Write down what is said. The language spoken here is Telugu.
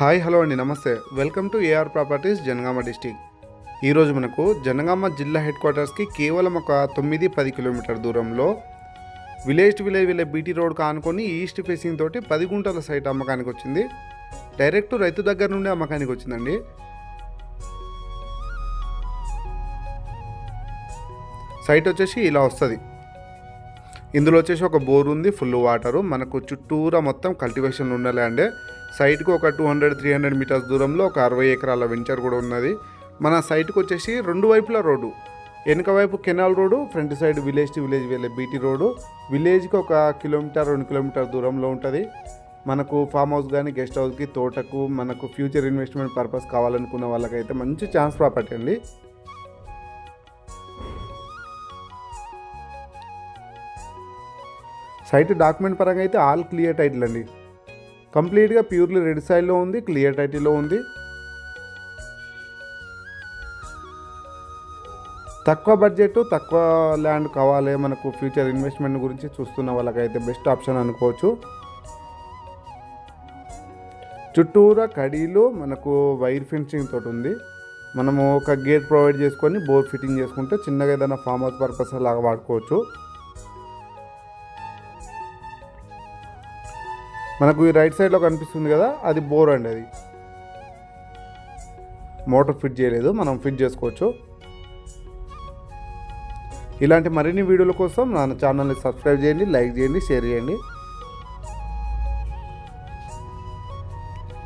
హాయ్ హలో అండి నమస్తే. Welcome to AR properties Janagama district. ఈరోజు మనకు జనగామ జిల్లా హెడ్ క్వార్టర్స్కి కేవలం ఒక తొమ్మిది పది కిలోమీటర్ దూరంలో విలేజ్ టు విలేజ్ వెళ్ళే బీటీ రోడ్ కానుకొని ఈస్ట్ ఫేసింగ్ తోటి పది గుంటల సైట్ అమ్మకానికి వచ్చింది. డైరెక్ట్ రైతు దగ్గర నుండి అమ్మకానికి వచ్చిందండి. సైట్ వచ్చేసి ఇలా వస్తుంది. ఇందులో వచ్చేసి ఒక బోర్ ఉంది ఫుల్ వాటరు. మనకు చుట్టూరా మొత్తం కల్టివేషన్ ఉన్న ల్యాండే సైట్కి ఒక two hundred three hundred metres దూరంలో ఒక అరవై ఎకరాల వెంచర్ కూడా ఉన్నది. మన సైట్కి వచ్చేసి రెండు వైపుల రోడ్డు. వెనుక వైపు canal road front side village to village వెళ్ళే బీటీ రోడ్డు. విలేజ్కి ఒక కిలోమీటర్ రెండు కిలోమీటర్ దూరంలో ఉంటుంది. మనకు ఫామ్ హౌస్ కానీ గెస్ట్ హౌస్కి తోటకు మనకు ఫ్యూచర్ ఇన్వెస్ట్మెంట్ పర్పస్ కావాలనుకున్న వాళ్ళకైతే మంచి ఛాన్స్ ప్రాపర్టీ అండి. సైట్ డాక్యుమెంట్ పరంగా అయితే ఆల్ క్లియర్ టైటిల్ అండి. కంప్లీట్గా ప్యూర్లీ రెడ్ సైడ్లో ఉంది క్లియర్ టైటిల్లో ఉంది. తక్కువ బడ్జెట్ తక్కువ ల్యాండ్ కావాలి మనకు ఫ్యూచర్ ఇన్వెస్ట్మెంట్ గురించి చూస్తున్న వాళ్ళకైతే బెస్ట్ ఆప్షన్ అనుకోవచ్చు. చుట్టూరా కడీలు మనకు వైర్ ఫెన్సింగ్ తోటి ఉంది. మనము ఒక గేట్ ప్రొవైడ్ చేసుకొని బోర్ ఫిట్టింగ్ చేసుకుంటే చిన్నగా ఏదైనా ఫామ్ హౌస్ పర్పస్ లాగా వాడుకోవచ్చు. మనకు ఈ రైట్ సైడ్లో కనిపిస్తుంది కదా అది బోర్ అండి అది. మోటార్ ఫిట్ చేయలేదు మనం ఫిట్ చేసుకోవచ్చు. ఇలాంటి మరిన్ని వీడియోల కోసం నా ఛానల్ని సబ్స్క్రైబ్ చేయండి లైక్ చేయండి షేర్ చేయండి.